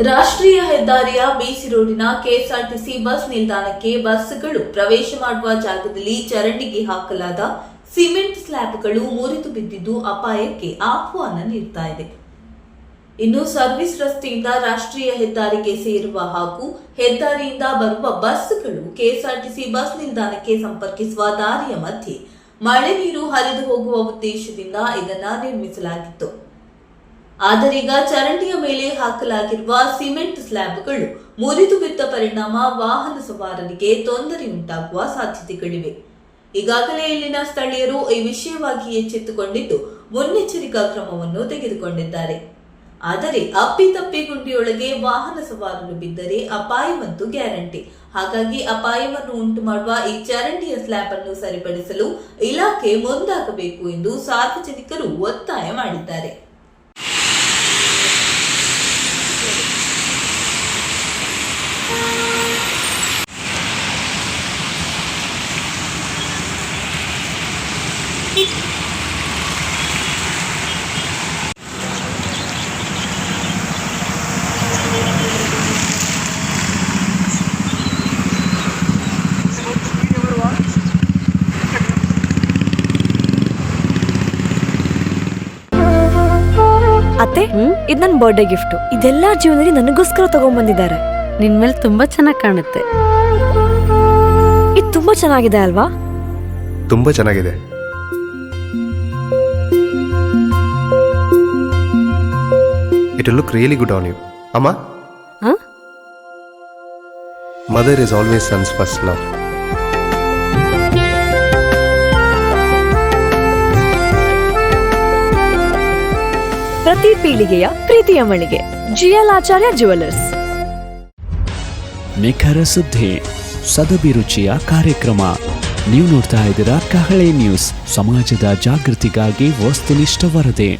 ರಾಷ್ಟ್ರೀಯ ಹೆದ್ದಾರಿಯ ಬಿಸಿ ರೋಡಿನ ಕೆಎಸ್ಆರ್ಟಿಸಿ ಬಸ್ ನಿಲ್ದಾಣಕ್ಕೆ ಬಸ್ಗಳು ಪ್ರವೇಶ ಮಾಡುವ ಜಾಗದಲ್ಲಿ ಚರಂಡಿಗೆ ಹಾಕಲಾದ ಸಿಮೆಂಟ್ ಸ್ಲ್ಯಾಬ್ಗಳು ಮುರಿದು ಬಿದ್ದಿದ್ದು ಅಪಾಯಕ್ಕೆ ಆಹ್ವಾನ ನೀಡ್ತಾ ಇದೆ. ಇನ್ನು ಸರ್ವಿಸ್ ರಸ್ತೆಯಿಂದ ರಾಷ್ಟ್ರೀಯ ಹೆದ್ದಾರಿಗೆ ಸೇರುವ ಹಾಗೂ ಹೆದ್ದಾರಿಯಿಂದ ಬರುವ ಬಸ್ಗಳು ಕೆಎಸ್ಆರ್ಟಿಸಿ ಬಸ್ ನಿಲ್ದಾಣಕ್ಕೆ ಸಂಪರ್ಕಿಸುವ ದಾರಿಯ ಮಧ್ಯೆ ಮಳೆ ನೀರು ಹರಿದು ಹೋಗುವ ಉದ್ದೇಶದಿಂದ ಇದನ್ನು ನಿರ್ಮಿಸಲಾಗಿತ್ತು. ಆದರೀಗ ಚರಂಡಿಯ ಮೇಲೆ ಹಾಕಲಾಗಿರುವ ಸಿಮೆಂಟ್ ಸ್ಲ್ಯಾಬ್ಗಳು ಮುರಿದು ಬಿದ್ದ ಪರಿಣಾಮ ವಾಹನ ಸವಾರರಿಗೆ ತೊಂದರೆ ಉಂಟಾಗುವ ಸಾಧ್ಯತೆಗಳಿವೆ. ಈಗಾಗಲೇ ಇಲ್ಲಿನ ಸ್ಥಳೀಯರು ಈ ವಿಷಯವಾಗಿ ಎಚ್ಚೆತ್ತುಕೊಂಡಿದ್ದು ಮುನ್ನೆಚ್ಚರಿಕಾ ಕ್ರಮವನ್ನು ತೆಗೆದುಕೊಂಡಿದ್ದಾರೆ. ಆದರೆ ಅಪ್ಪಿತಪ್ಪಿ ಗುಂಡಿಯೊಳಗೆ ವಾಹನ ಸವಾರರು ಬಿದ್ದರೆ ಅಪಾಯವಂತೂ ಗ್ಯಾರಂಟಿ. ಹಾಗಾಗಿ ಅಪಾಯವನ್ನು ಉಂಟು ಮಾಡುವ ಈ ಚರಂಡಿಯ ಸ್ಲ್ಯಾಬ್ ಅನ್ನು ಸರಿಪಡಿಸಲು ಇಲಾಖೆ ಮುಂದಾಗಬೇಕು ಎಂದು ಸಾರ್ವಜನಿಕರು ಒತ್ತಾಯ ಮಾಡಿದ್ದಾರೆ. ಅತ್ತೆ, ಇದು ನನ್ನ ಬರ್ಡೇ ಗಿಫ್ಟ್ ಇದೆಲ್ಲ ಜೀವನದಲ್ಲಿ ನನಗೋಸ್ಕರ ತಗೊಂಡ್ಬಂದಿದ್ದಾರೆ. ನಿನ್ ಮೇಲೆ ತುಂಬಾ ಚೆನ್ನಾಗಿ ಕಾಣುತ್ತೆ. ಇದು ತುಂಬಾ ಚೆನ್ನಾಗಿದೆ ಅಲ್ವಾ? ತುಂಬಾ ಚೆನ್ನಾಗಿದೆ. It look really good on you ಅಮ್ಮ ಹ? Mother is always sons first love ಪ್ರತಿ ಪೀಳಿಗೆಯ ಪ್ರೀತಿಯ ಮಳಿಗೆ. ಜಿಎಲ್ ಆಚಾರ್ಯ ಜುವೆಲ್ಲರ್ಸ್ ನಿಖರ ಸುದ್ದಿ ಸದಭಿರುಚಿಯ ಕಾರ್ಯಕ್ರಮ. ನೀವು ನೋಡ್ತಾ ಇದ್ದೀರಾ ಕಹಳೆ ನ್ಯೂಸ್ ಸಮಾಜದ ಜಾಗೃತಿಗಾಗಿ ವಸ್ತುನಿಷ್ಠ ವರದಿ.